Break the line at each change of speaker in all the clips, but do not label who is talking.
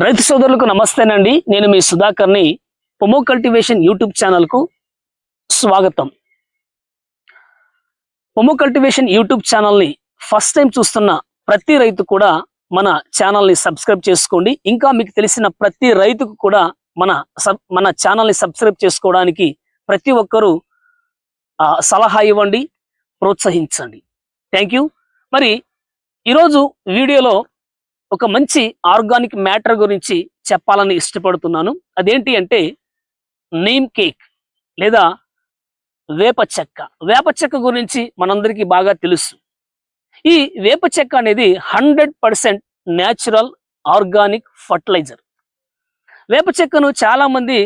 రైతు సోదరులకు నమస్తేనండి. నేను మీ సుధాకర్ని. పొమో కల్టివేషన్ యూట్యూబ్ ఛానల్కు స్వాగతం. పొమో కల్టివేషన్ యూట్యూబ్ ఛానల్ని ఫస్ట్ టైం చూస్తున్న ప్రతి రైతు కూడా మన ఛానల్ని సబ్స్క్రైబ్ చేసుకోండి. ఇంకా మీకు తెలిసిన ప్రతి రైతుకు కూడా మన సబ్ మన ఛానల్ని సబ్స్క్రైబ్ చేసుకోవడానికి ప్రతి ఒక్కరూ సలహా ఇవ్వండి ప్రోత్సహించండి. Thank you. మరి ఈరోజు వీడియోలో ఒక మంచి ఆర్గానిక్ మ్యాటర్ గురించి చెప్పాలని ఇష్టపడుతున్నాను. అదేంటి అంటే నీమ్ కేక్ లేదా వేప చెక్క. వేప చెక్క గురించి మనందరికీ బాగా తెలుసు. ఈ వేప చెక్క అనేది hundred percent natural organic fertiliser. వేప చెక్కను చాలామంది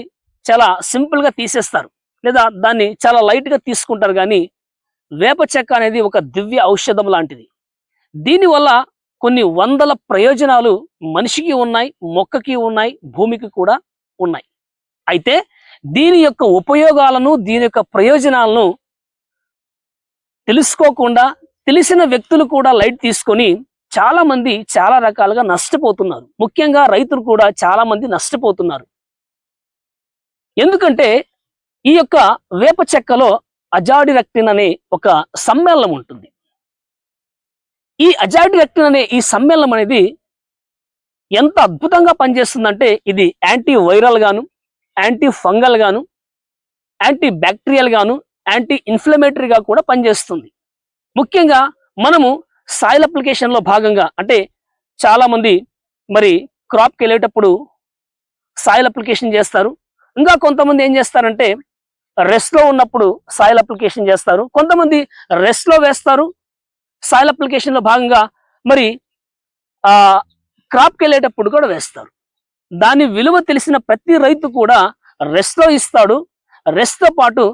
చాలా సింపుల్గా తీసేస్తారు లేదా దాన్ని చాలా లైట్గా తీసుకుంటారు కానీ వేప చెక్క అనేది ఒక దివ్య ఔషధం లాంటిది. దీనివల్ల కొన్ని వందల ప్రయోజనాలు మనిషికి ఉన్నాయి మొక్కకి ఉన్నాయి భూమికి కూడా ఉన్నాయి. అయితే దీని యొక్క ఉపయోగాలను దీని యొక్క ప్రయోజనాలను తెలుసుకోకుండా తెలిసిన వ్యక్తులు కూడా లైట్ తీసుకొని చాలా మంది చాలా రకాలుగా నష్టపోతున్నారు. ముఖ్యంగా రైతులు కూడా చాలా మంది నష్టపోతున్నారు. ఎందుకంటే ఈ యొక్క వేప చెక్కలో అజాడిరెక్టిన్ అనే ఒక సమ్మేళనం ఉంటుంది. ఈ అజాడిరెక్టిన్ అనే ఈ సమ్మేళనం అనేది ఎంత అద్భుతంగా పనిచేస్తుందంటే ఇది యాంటీ వైరల్ గాను యాంటీ ఫంగల్ గాను యాంటీ బ్యాక్టీరియల్ గాను యాంటీ ఇన్ఫ్లమేటరీగా కూడా పనిచేస్తుంది. ముఖ్యంగా మనము సాయిల్ అప్లికేషన్లో భాగంగా అంటే చాలామంది మరి క్రాప్కి వెళ్ళేటప్పుడు సాయిల్ అప్లికేషన్ చేస్తారు. ఇంకా కొంతమంది ఏం చేస్తారంటే రెస్ట్లో ఉన్నప్పుడు సాయిల్ అప్లికేషన్ చేస్తారు. కొంతమంది రెస్ట్లో వేస్తారు. సాయిల్ అప్లికేషన్లో భాగంగా మరి ఆ క్రాప్కి వెళ్ళేటప్పుడు కూడా వేస్తారు. దాని విలువ తెలిసిన ప్రతి రైతు కూడా రెస్ట్లో ఇస్తాడు. రెస్ట్తో పాటు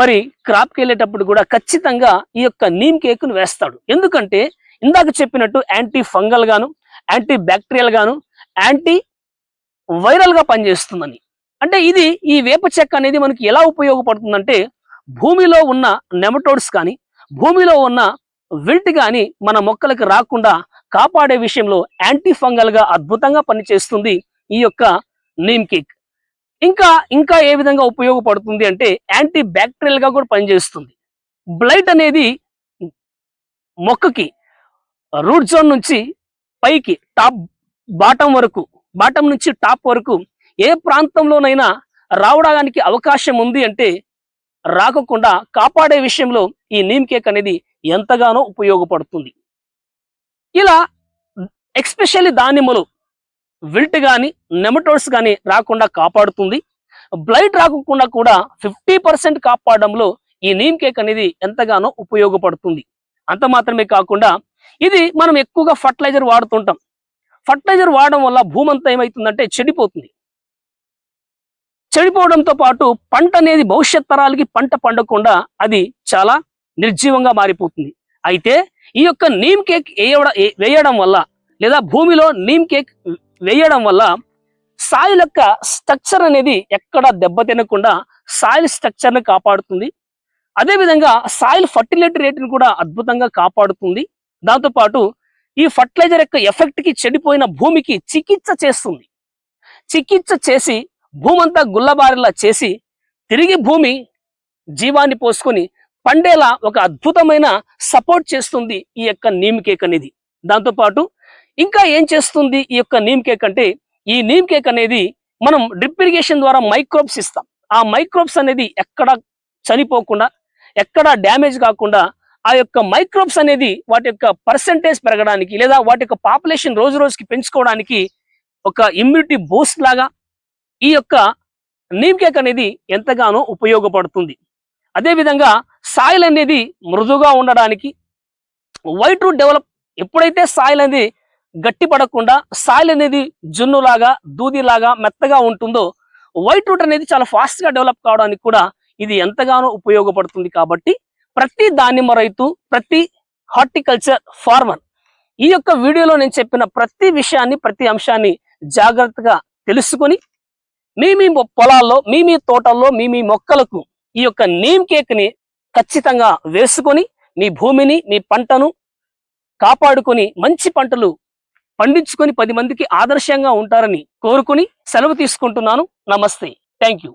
మరి క్రాప్కి వెళ్ళేటప్పుడు కూడా ఖచ్చితంగా ఈ యొక్క నీమ్ కేక్ను వేస్తాడు. ఎందుకంటే ఇందాక చెప్పినట్టు యాంటీ ఫంగల్ గాను యాంటీ బ్యాక్టీరియల్ గాను యాంటీ వైరల్గా పనిచేస్తుందని. అంటే ఇది ఈ వేప చెక్క అనేది మనకి ఎలా ఉపయోగపడుతుందంటే భూమిలో ఉన్న నెమటోడ్స్ కానీ భూమిలో ఉన్న విల్ట్ కానీ మన మొక్కలకు రాకుండా కాపాడే విషయంలో యాంటీ ఫంగల్గా అద్భుతంగా పనిచేస్తుంది ఈ యొక్క నీమ్ కేక్. ఇంకా ఇంకా ఏ విధంగా ఉపయోగపడుతుంది అంటే యాంటీ బ్యాక్టీరియల్గా కూడా పనిచేస్తుంది. బ్లైట్ అనేది మొక్కకి రూట్ జోన్ నుంచి పైకి టాప్ బాటం వరకు బాటం నుంచి టాప్ వరకు ఏ ప్రాంతంలోనైనా రావడానికి అవకాశం ఉంది అంటే రాకుండా కాపాడే విషయంలో ఈ నీమ్ కేక్ అనేది ఎంతగానో ఉపయోగపడుతుంది. ఇలా ఎక్స్పెషల్లీ దానిమ్మలు విల్ట్ కానీ నెమటోడ్స్ కానీ రాకుండా కాపాడుతుంది. బ్లైట్ రాకుండా కూడా ఫిఫ్టీ పర్సెంట్ కాపాడడంలో ఈ నీమ్ కేక్ అనేది ఎంతగానో ఉపయోగపడుతుంది. అంత మాత్రమే కాకుండా ఇది మనం ఎక్కువగా ఫర్టిలైజర్ వాడుతుంటాం. ఫర్టిలైజర్ వాడడం వల్ల భూమంతా ఏమవుతుందంటే చెడిపోతుంది. చెడిపోవడంతో పాటు పంట అనేది భవిష్యత్ తరాలకి పంట పండకుండా అది చాలా నిర్జీవంగా మారిపోతుంది. అయితే ఈ యొక్క నీమ్ కేక్ వేయడ వేయడం వల్ల లేదా భూమిలో నీమ్ కేక్ వేయడం వల్ల సాయిల్ యొక్క స్ట్రక్చర్ అనేది ఎక్కడ దెబ్బతినకుండా సాయిల్ స్ట్రక్చర్ని కాపాడుతుంది. అదేవిధంగా సాయిల్ ఫర్టిలిటీ రేట్ని కూడా అద్భుతంగా కాపాడుతుంది. దాంతోపాటు ఈ ఫర్టిలైజర్ యొక్క ఎఫెక్ట్కి చెడిపోయిన భూమికి చికిత్స చేస్తుంది. చికిత్స చేసి భూమంతా గుల్లబారిలా చేసి తిరిగి భూమి జీవాన్ని పోసుకొని పండేలా ఒక అద్భుతమైన సపోర్ట్ చేస్తుంది ఈ యొక్క నీమ్ కేక్ అనేది దాంతోపాటు ఇంకా ఏం చేస్తుంది ఈ యొక్క నీమ్ కేక్ అంటే ఈ నీమ్ కేక్ అనేది మనం డ్రిప్ ఇరిగేషన్ ద్వారా మైక్రోబ్స్ ఇస్తాం. ఆ మైక్రోబ్స్ అనేది ఎక్కడ చనిపోకుండా ఎక్కడ డ్యామేజ్ కాకుండా ఆ యొక్క మైక్రోబ్స్ అనేది వాటి యొక్క పర్సంటేజ్ పెరగడానికి లేదా వాటి యొక్క పాపులేషన్ రోజు రోజుకి పెంచుకోవడానికి ఒక ఇమ్యూనిటీ బూస్ట్ లాగా ఈ యొక్క నీమ్ కేక్ అనేది ఎంతగానో ఉపయోగపడుతుంది. అదేవిధంగా సాయిల్ అనేది మృదుగా ఉండడానికి వైట్ రూట్ డెవలప్ ఎప్పుడైతే సాయిల్ అనేది గట్టి పడకుండా సాయిల్ అనేది జున్నులాగా దూదిలాగా మెత్తగా ఉంటుందో వైట్ రూట్ అనేది చాలా ఫాస్ట్గా డెవలప్ కావడానికి కూడా ఇది ఎంతగానో ఉపయోగపడుతుంది కాబట్టి ప్రతి దానిమ్మ రైతు ప్రతి హార్టికల్చర్ ఫార్మర్ ఈ యొక్క వీడియోలో నేను చెప్పిన ప్రతి విషయాన్ని ప్రతి అంశాన్ని జాగ్రత్తగా తెలుసుకొని మీ మీ పొలాల్లో మీ మీ తోటల్లో మీ మీ మొక్కలకు ఈ యొక్క నీమ్ కేక్ని ఖచ్చితంగా వేసుకొని మీ భూమిని మీ పంటను కాపాడుకొని మంచి పంటలు పండించుకొని పది మందికి ఆదర్శంగా ఉంటారని కోరుకుని సెలవు తీసుకుంటున్నాను. నమస్తే. Thank you